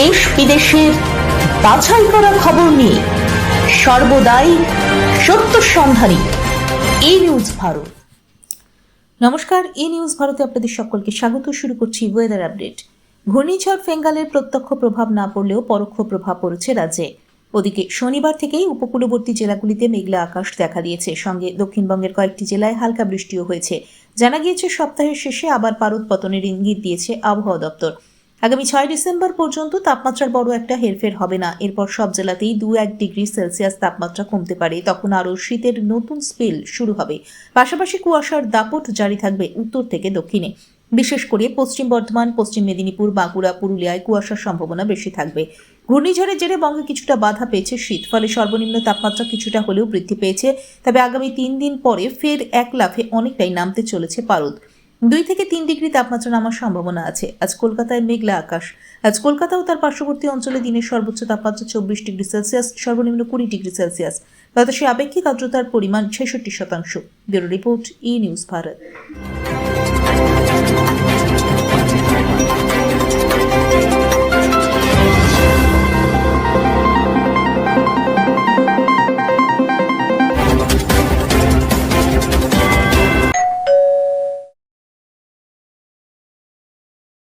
দেশ বিদেশের বাছাই করা খবর নিয়ে সর্বদাই সত্য সন্ধানী এই নিউজ ভারত। নমস্কার এই নিউজ ভারতে আপনাদের সকলকে স্বাগত। শুরু করছি ওয়েদার আপডেট ঘূর্ণিঝড় ফেঙ্গালের প্রত্যক্ষ প্রভাব না পড়লেও পরোক্ষ প্রভাব পড়েছে রাজ্যে। ওদিকে শনিবার থেকেই উপকূলবর্তী জেলাগুলিতে মেঘলা আকাশ দেখা দিয়েছে। সঙ্গে দক্ষিণবঙ্গের কয়েকটি জেলায় হালকা বৃষ্টিও হয়েছে। জানা গিয়েছে, সপ্তাহের শেষে আবার পারদ পতনের ইঙ্গিত দিয়েছে আবহাওয়া দপ্তর। আগামী ছয় ডিসেম্বর পর্যন্ত তাপমাত্রার বড় একটা হেরফের হবে না। এরপর সব জেলাতেই দু এক ডিগ্রি সেলসিয়াস তাপমাত্রা কমতে পারে। তখন আরও শীতের নতুন স্পেল শুরু হবে। পাশাপাশি কুয়াশার দাপট জারি থাকবে উত্তর থেকে দক্ষিণে। বিশেষ করে পশ্চিম বর্ধমান, পশ্চিম মেদিনীপুর, বাঁকুড়া, পুরুলিয়ায় কুয়াশার সম্ভাবনা বেশি থাকবে। ঘূর্ণিঝড়ের জেরে বঙ্গে কিছুটা বাধা পেয়েছে শীত, ফলে সর্বনিম্ন তাপমাত্রা কিছুটা হলেও বৃদ্ধি পেয়েছে। তবে আগামী তিন দিন পরে ফের এক লাফে অনেকটাই নামতে চলেছে পারদ। দুই থেকে তিন ডিগ্রি তাপমাত্রা নামার সম্ভাবনা আছে। আজ কলকাতায় মেঘলা আকাশ। আজ কলকাতা ও তার পার্শ্ববর্তী অঞ্চলে দিনের সর্বোচ্চ তাপমাত্রা চব্বিশ ডিগ্রি সেলসিয়াস, সর্বনিম্ন কুড়ি ডিগ্রি সেলসিয়াস। বাতাসে আপেক্ষিক আর্দ্রতার পরিমাণ ছেষট্টি শতাংশ। Bureau report E news Bharat.